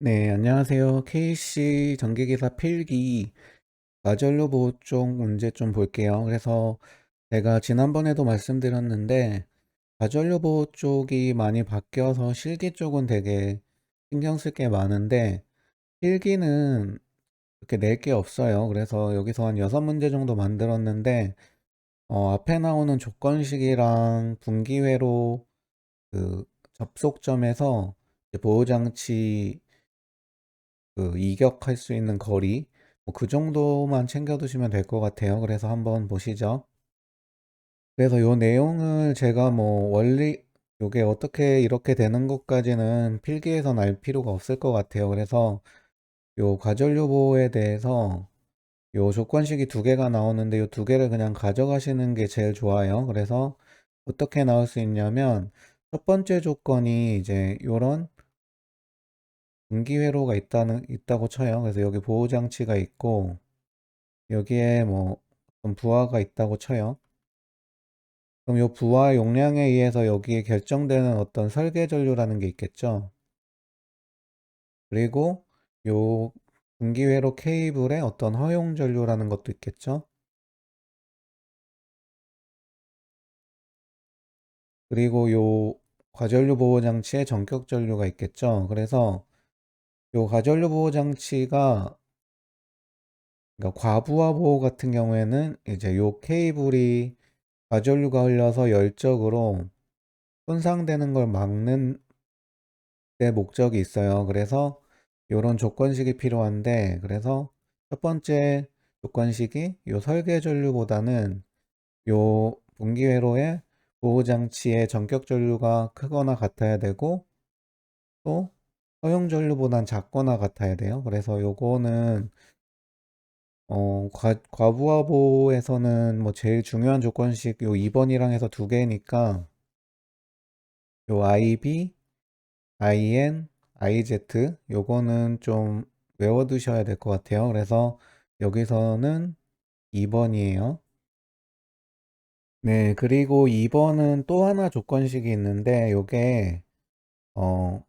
네, 안녕하세요. KC 전기기사 필기 과전료 보호 쪽 문제 좀 볼게요. 그래서 제가 지난번에도 말씀드렸는데 과전료 보호 쪽이 많이 바뀌어서 실기 쪽은 되게 신경 쓸 게 많은데 필기는 그렇게 낼 게 없어요. 그래서 여기서 한 6문제 정도 만들었는데 어, 앞에 나오는 조건식이랑 분기회로 그 접속점에서 보호장치 그 이격할 수 있는 거리 뭐 그 정도만 챙겨두시면 될 것 같아요. 그래서 한번 보시죠. 그래서 요 내용을 제가 뭐 원리 요게 어떻게 이렇게 되는 것까지는 필기에선 알 필요가 없을 것 같아요. 그래서 요 과전료 보호에 대해서 요 조건식이 두 개가 나오는데 요 두 개를 그냥 가져가시는 게 제일 좋아요. 그래서 어떻게 나올 수 있냐면 첫 번째 조건이 이제 요런 분기회로가 있다는 있다고 쳐요. 그래서 여기 보호 장치가 있고 여기에 뭐 부하가 있다고 쳐요. 그럼 요 부하 용량에 의해서 여기에 결정되는 어떤 설계 전류라는 게 있겠죠. 그리고 요 분기회로 케이블에 어떤 허용 전류라는 것도 있겠죠. 그리고 요 과전류 보호 장치에 전격 전류가 있겠죠. 그래서 요 과전류 보호 장치가 그러니까 과부하 보호 같은 경우에는 이제 요 케이블이 과전류가 흘려서 열적으로 손상되는 걸 막는 데 목적이 있어요. 그래서 요런 조건식이 필요한데 그래서 첫 번째 조건식이 요 설계 전류보다는 요 분기회로의 보호 장치의 전격 전류가 크거나 같아야 되고 또 허용 전류보단 작거나 같아야 돼요. 그래서 요거는 어, 과, 과부하 보호에서는 뭐 제일 중요한 조건식 요 2번이랑 해서 두 개니까 요 IB, IN, IZ 요거는 좀 외워두셔야 될 것 같아요. 그래서 여기서는 2번이에요. 네, 그리고 2번은 또 하나 조건식이 있는데 요게 어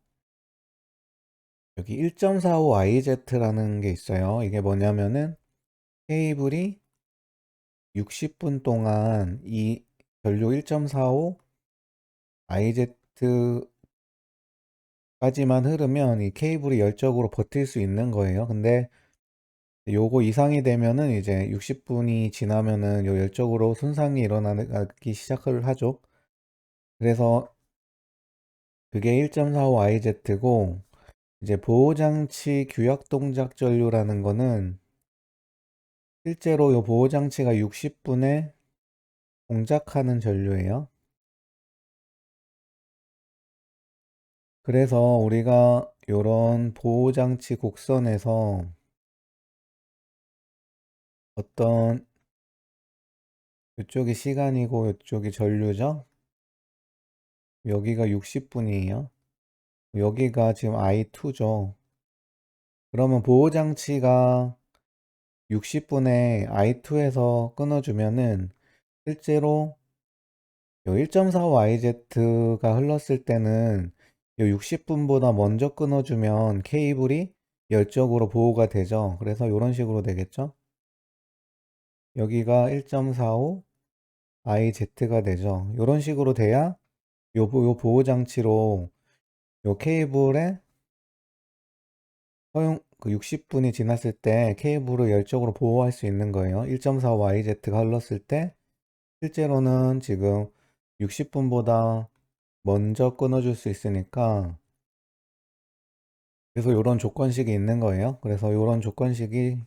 여기 1.45IZ라는 게 있어요. 이게 뭐냐면은 케이블이 60분 동안 이 전류 1.45 IZ까지만 흐르면 이 케이블이 열적으로 버틸 수 있는 거예요. 근데 요거 이상이 되면은 이제 60분이 지나면은 요 열적으로 손상이 일어나기 시작을 하죠. 그래서 그게 1.45IZ고 이제 보호장치 규약 동작 전류라는 거는 실제로 요 보호장치가 60분에 동작하는 전류예요. 그래서 우리가 요런 보호장치 곡선에서 어떤 이쪽이 시간이고 이쪽이 전류죠. 여기가 60분이에요. 여기가 지금 I2죠. 그러면 보호장치가 60분에 I2에서 끊어주면은 실제로 1.45IZ가 흘렀을 때는 60분보다 먼저 끊어주면 케이블이 열적으로 보호가 되죠. 그래서 이런 식으로 되겠죠. 여기가 1.45 IZ가 되죠. 이런 식으로 돼야 요, 요 보호 장치로 요 케이블에 허용 그 60분이 지났을 때 케이블을 열적으로 보호할 수 있는 거예요. 1.45 YZ가 흘렀을 때 실제로는 지금 60분보다 먼저 끊어줄 수 있으니까 그래서 이런 조건식이 있는 거예요. 그래서 이런 조건식이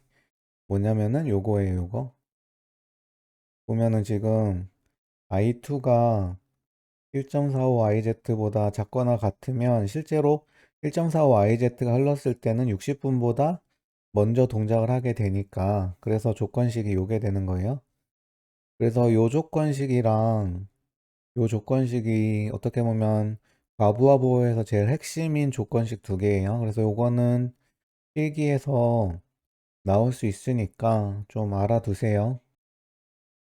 뭐냐면은 요거예요, 요거. 보면은 지금 i2가 1.45IZ보다 작거나 같으면 실제로 1.45IZ가 흘렀을 때는 60분보다 먼저 동작을 하게 되니까 그래서 조건식이 요게 되는 거예요. 그래서 요 조건식이랑 요 조건식이 어떻게 보면 과부하 보호에서 제일 핵심인 조건식 두 개예요. 그래서 요거는 필기에서 나올 수 있으니까 좀 알아두세요.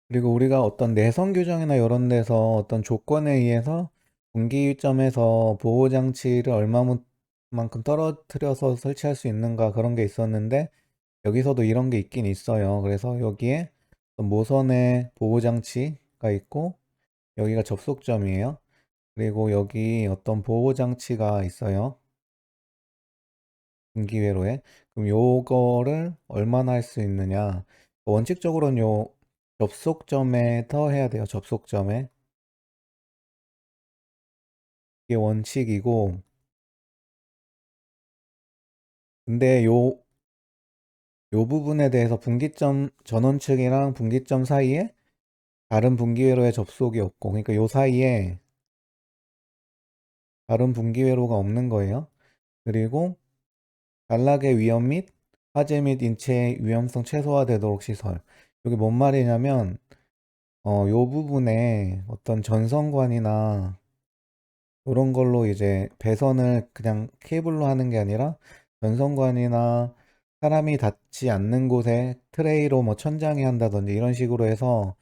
그리고 우리가 어떤 내성 규정이나 이런 데서 어떤 조건에 의해서 분기점에서 보호 장치를 얼마만큼 만큼 떨어뜨려서 설치할 수 있는가 그런 게 있었는데 여기서도 이런 게 있긴 있어요. 그래서 여기에 모선의 보호 장치가 있고 여기가 접속점이에요. 그리고 여기 어떤 보호 장치가 있어요. 분기회로에. 그럼 요거를 얼마나 할 수 있느냐. 원칙적으로는 요 접속점에 더 해야 돼요. 접속점에. 이게 원칙이고 근데 요, 요 부분에 대해서 분기점 전원 측이랑 분기점 사이에 다른 분기회로에 접속이 없고 그러니까 요 사이에 다른 분기회로가 없는 거예요. 그리고 단락의 위험 및 화재 및 인체 위험성 최소화되도록 시설. 여기 뭔 말이냐면 어, 요 부분에 어떤 전선관이나 이런 걸로 이제 배선을 그냥 케이블로 하는 게 아니라 전선관이나 사람이 닿지 않는 곳에 트레이로 뭐 천장에 한다든지 이런 식으로 해서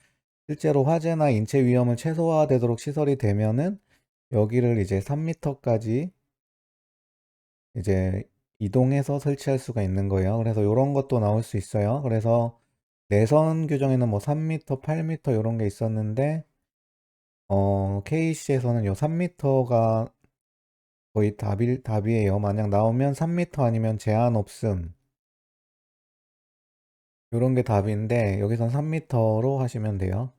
실제로 화재나 인체 위험을 최소화되도록 시설이 되면은 여기를 이제 3m까지 이제 이동해서 설치할 수가 있는 거예요. 그래서 이런 것도 나올 수 있어요. 그래서 내선 규정에는 뭐 3m, 8m 이런 게 있었는데 어, KC에서는 요 3m가 거의 답이, 답이에요. 만약 나오면 3m 아니면 제한 없음. 요런 게 답인데 여기선 3m로 하시면 돼요.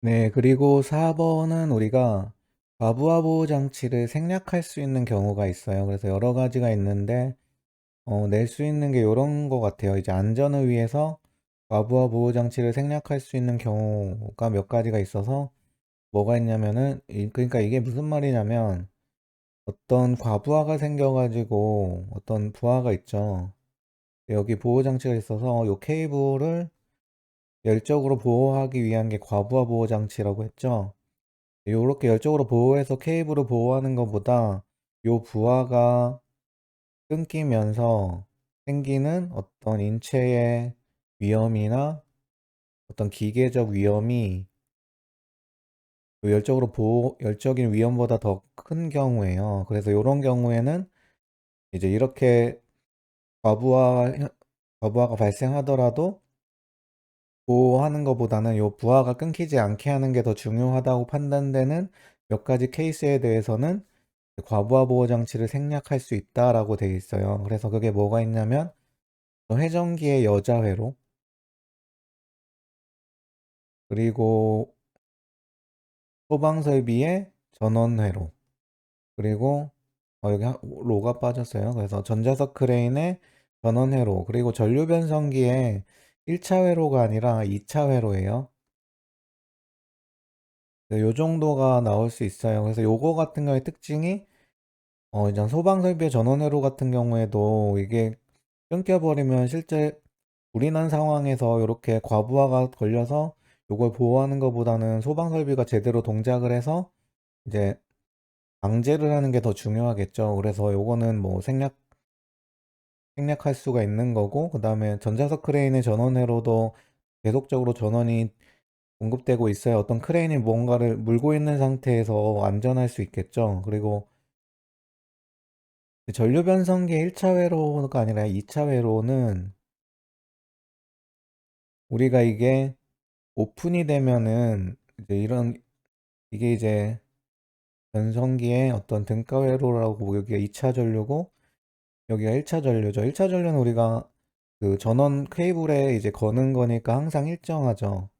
네, 그리고 4번은 우리가 과부하 보호 장치를 생략할 수 있는 경우가 있어요. 그래서 여러 가지가 있는데 어, 낼 수 있는 게 이런 것 같아요. 이제 안전을 위해서 과부하 보호 장치를 생략할 수 있는 경우가 몇 가지가 있어서 뭐가 있냐면은 이- 그러니까 이게 무슨 말이냐면 어떤 과부하가 생겨가지고 어떤 부하가 있죠. 여기 보호 장치가 있어서 이 케이블을 열적으로 보호하기 위한 게 과부하 보호 장치라고 했죠. 이렇게 열적으로 보호해서 케이블을 보호하는 것보다 요 부하가 끊기면서 생기는 어떤 인체의 위험이나 어떤 기계적 위험이 요 열적으로 보호, 열적인 위험보다 더 큰 경우에요. 그래서 이런 경우에는 이제 이렇게 과부하, 과부하가 발생하더라도 보호하는 것보다는 요 부하가 끊기지 않게 하는 게 더 중요하다고 판단되는 몇 가지 케이스에 대해서는 과부하 보호 장치를 생략할 수 있다라고 되어 있어요. 그래서 그게 뭐가 있냐면 회전기의 여자 회로 그리고 소방 설비의 전원 회로 그리고 어, 여기 하- 로가 빠졌어요. 그래서 전자석 크레인의 전원 회로 그리고 전류 변성기의 1차 회로가 아니라 2차 회로예요. 네, 요 정도가 나올 수 있어요. 그래서 요거 같은 경우에 특징이 어, 이제 소방 설비의 전원 회로 같은 경우에도 이게 끊겨버리면 실제 불이 난 상황에서 이렇게 과부하가 걸려서 요걸 보호하는 것보다는 소방 설비가 제대로 동작을 해서 이제 방제를 하는 게 더 중요하겠죠. 그래서 요거는 뭐 생략 생략할 수가 있는 거고 그 다음에 전자석 크레인의 전원회로도 계속적으로 전원이 공급되고 있어야 어떤 크레인이 뭔가를 물고 있는 상태에서 안전할 수 있겠죠. 그리고 전류 변성기 1차 회로가 아니라 2차 회로는 우리가 이게 오픈이 되면은 이제 이런 이게 이제 변성기의 어떤 등가 회로라고 여기가 2차 전류고 여기가 1차 전류죠. 1차 전류는 우리가 그 전원 케이블에 이제 거는 거니까 항상 일정하죠.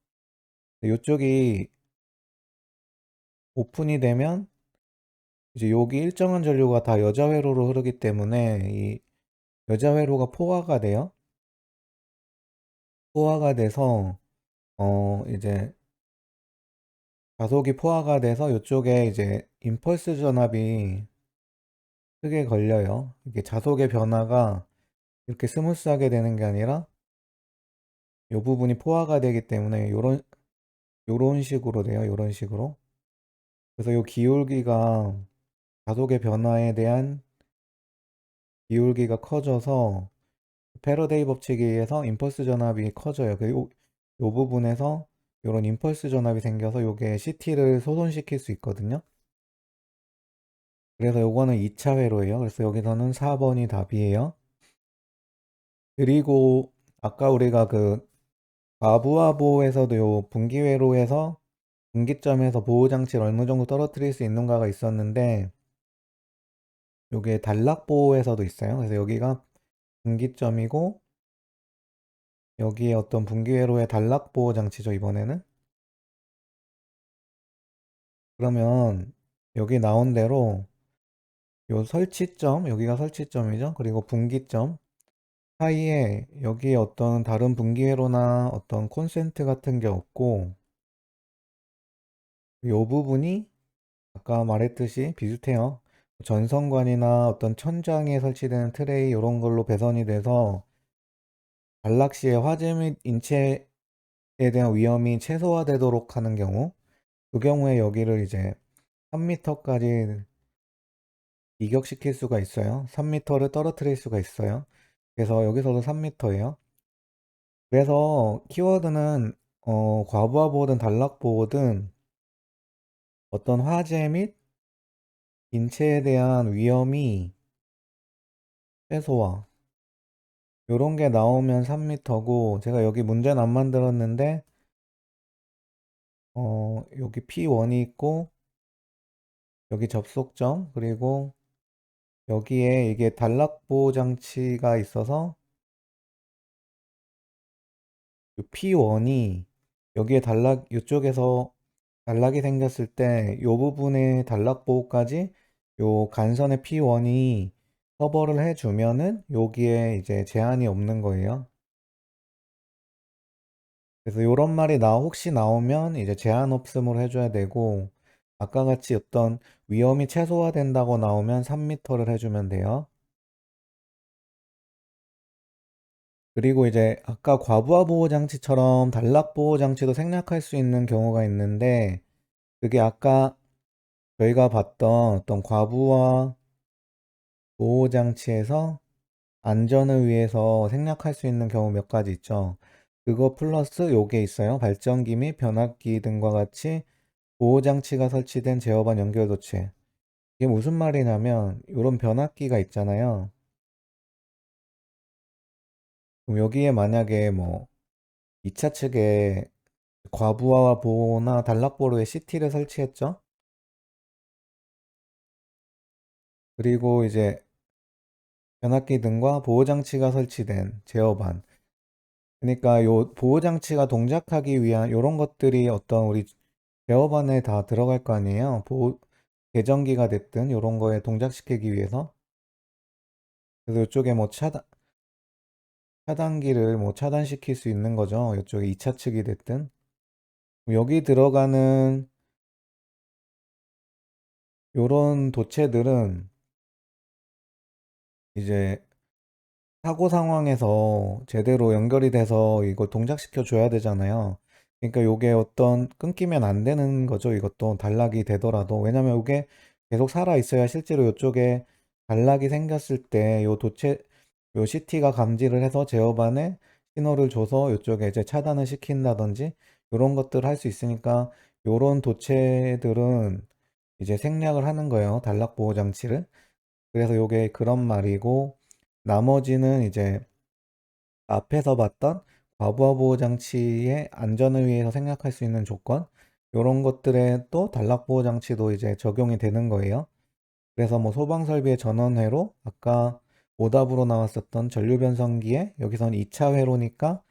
이쪽이 오픈이 되면 이제 여기 일정한 전류가 다 여자 회로로 흐르기 때문에 이 여자 회로가 포화가 돼요. 포화가 돼서 어 이제 가속이 포화가 돼서 이쪽에 이제 임펄스 전압이 크게 걸려요. 이게 자속의 변화가 이렇게 스무스하게 되는 게 아니라 이 부분이 포화가 되기 때문에 요런 요런 식으로 돼요. 요런 식으로. 그래서 요 기울기가 가속의 변화에 대한 기울기가 커져서 패러데이 법칙에 의해서 임펄스 전압이 커져요. 그 요, 요 부분에서 요런 임펄스 전압이 생겨서 요게 CT를 소손시킬 수 있거든요. 그래서 요거는 2차 회로예요. 그래서 여기서는 4번이 답이에요. 그리고 아까 우리가 그 과부하보에서도 요 분기회로에서 분기점에서 보호장치를 어느 정도 떨어뜨릴 수 있는가가 있었는데 요게 단락보에서도 있어요. 그래서 여기가 분기점이고 여기에 어떤 분기회로의 단락보호 장치죠, 이번에는. 그러면 여기 나온 대로 요 설치점, 여기가 설치점이죠. 그리고 분기점 사이에 여기에 어떤 다른 분기회로나 어떤 콘센트 같은 게 없고 요 부분이 아까 말했듯이 비슷해요. 전선관이나 어떤 천장에 설치되는 트레이 이런 걸로 배선이 돼서 단락 시에 화재 및 인체에 대한 위험이 최소화되도록 하는 경우 그 경우에 여기를 이제 3m까지 이격시킬 수가 있어요. 3m를 떨어뜨릴 수가 있어요. 그래서 여기서도 3m예요. 그래서 키워드는 어, 과부하 보호든 단락 보호든 어떤 화재 및 인체에 대한 위험이 최소화. 요런 게 나오면 3m고 제가 여기 문제는 안 만들었는데 어 여기 P1이 있고 여기 접속점 그리고 여기에 이게 단락보호 장치가 있어서 요 P1이 여기에 단락 이쪽에서 단락이 생겼을 때요 부분의 단락 보호까지 요 간선의 P1이 커버를 해주면은 여기에 이제 제한이 없는 거예요. 그래서 요런 말이 나 혹시 나오면 이제 제한 없음으로 해줘야 되고 아까 같이 어떤 위험이 최소화된다고 나오면 3m를 해주면 돼요. 그리고 이제 아까 과부하 보호 장치처럼 단락 보호 장치도 생략할 수 있는 경우가 있는데 그게 아까 저희가 봤던 어떤 과부하 보호 장치에서 안전을 위해서 생략할 수 있는 경우 몇 가지 있죠. 그거 플러스 요게 있어요. 발전기 및 변압기 등과 같이 보호 장치가 설치된 제어반 연결 도체. 이게 무슨 말이냐면 요런 변압기가 있잖아요. 그럼 여기에 만약에 뭐 2차 측에 과부하 보호나 단락보호에 CT를 설치했죠. 그리고 이제 변압기 등과 보호장치가 설치된 제어반. 그러니까 요 보호장치가 동작하기 위한 요런 것들이 어떤 우리 제어반에 다 들어갈 거 아니에요. 보호, 계전기가 됐든 요런 거에 동작시키기 위해서. 그래서 이쪽에 뭐 차단, 차단기를 뭐 차단시킬 수 있는 거죠. 이쪽에 2차 측이 됐든. 여기 들어가는 요런 도체들은 이제 사고 상황에서 제대로 연결이 돼서 이거 동작시켜 줘야 되잖아요. 그러니까 요게 어떤 끊기면 안 되는 거죠. 이것도 단락이 되더라도. 왜냐면 요게 계속 살아 있어야 실제로 요쪽에 단락이 생겼을 때 요 도체 요 CT가 감지를 해서 제어반에 신호를 줘서 요쪽에 이제 차단을 시킨다든지 요런 것들을 할수 있으니까 요런 도체들은 이제 생략을 하는 거예요. 단락 보호 장치를. 그래서 요게 그런 말이고 나머지는 이제 앞에서 봤던 과부하 보호 장치의 안전을 위해서 생략할 수 있는 조건 요런 것들에 또 단락 보호 장치도 이제 적용이 되는 거예요. 그래서 뭐 소방 설비의 전원회로 아까 오답으로 나왔었던 전류 변성기에 여기선 2차 회로니까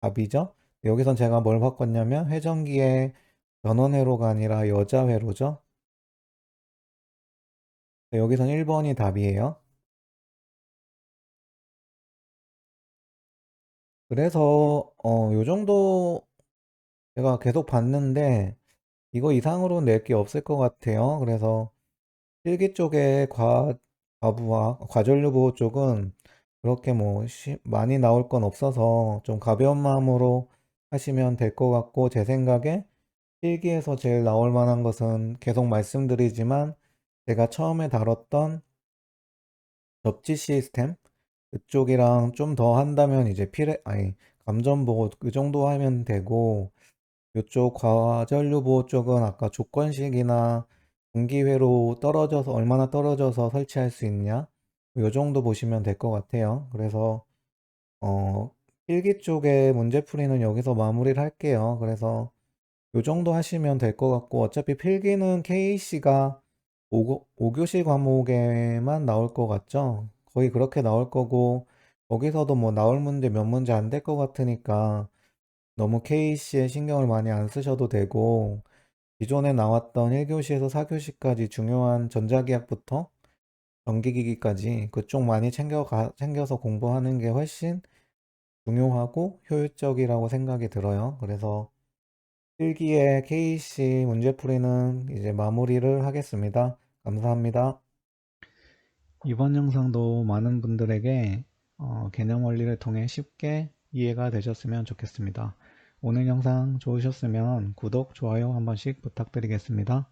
답이죠. 여기선 제가 뭘 바꿨냐면 회전기의 전원 회로가 아니라 여자 회로죠. 여기선 1번이 답이에요. 그래서 어, 요 정도 제가 계속 봤는데 이거 이상으로 낼게 없을 것 같아요. 그래서 필기 쪽에 과, 과부하, 과전류 보호 쪽은 그렇게 뭐 시, 많이 나올 건 없어서 좀 가벼운 마음으로 하시면 될 것 같고 제 생각에 필기에서 제일 나올 만한 것은 계속 말씀드리지만 제가 처음에 다뤘던 접지 시스템? 그쪽이랑 좀 더 한다면 이제 피레 아니 감전 보호 그 정도 하면 되고 이쪽 과전류 보호 쪽은 아까 조건식이나 분기회로 떨어져서 얼마나 떨어져서 설치할 수 있냐 요 정도 보시면 될 것 같아요. 그래서 어, 필기 쪽에 문제풀이는 여기서 마무리를 할게요. 그래서 요 정도 하시면 될 것 같고 어차피 필기는 KC가 5, 5교시 과목에만 나올 것 같죠? 거의 그렇게 나올 거고 거기서도 뭐 나올 문제 몇 문제 안 될 것 같으니까 너무 KC에 신경을 많이 안 쓰셔도 되고 기존에 나왔던 1교시에서 4교시까지 중요한 전자기학부터 전기기기까지 그쪽 많이 챙겨 가, 챙겨서 공부하는 게 훨씬 중요하고 효율적이라고 생각이 들어요. 그래서 필기의 KC 문제풀이는 이제 마무리를 하겠습니다. 감사합니다. 이번 영상도 많은 분들에게 어, 개념 원리를 통해 쉽게 이해가 되셨으면 좋겠습니다. 오늘 영상 좋으셨으면 구독, 좋아요 한 번씩 부탁드리겠습니다.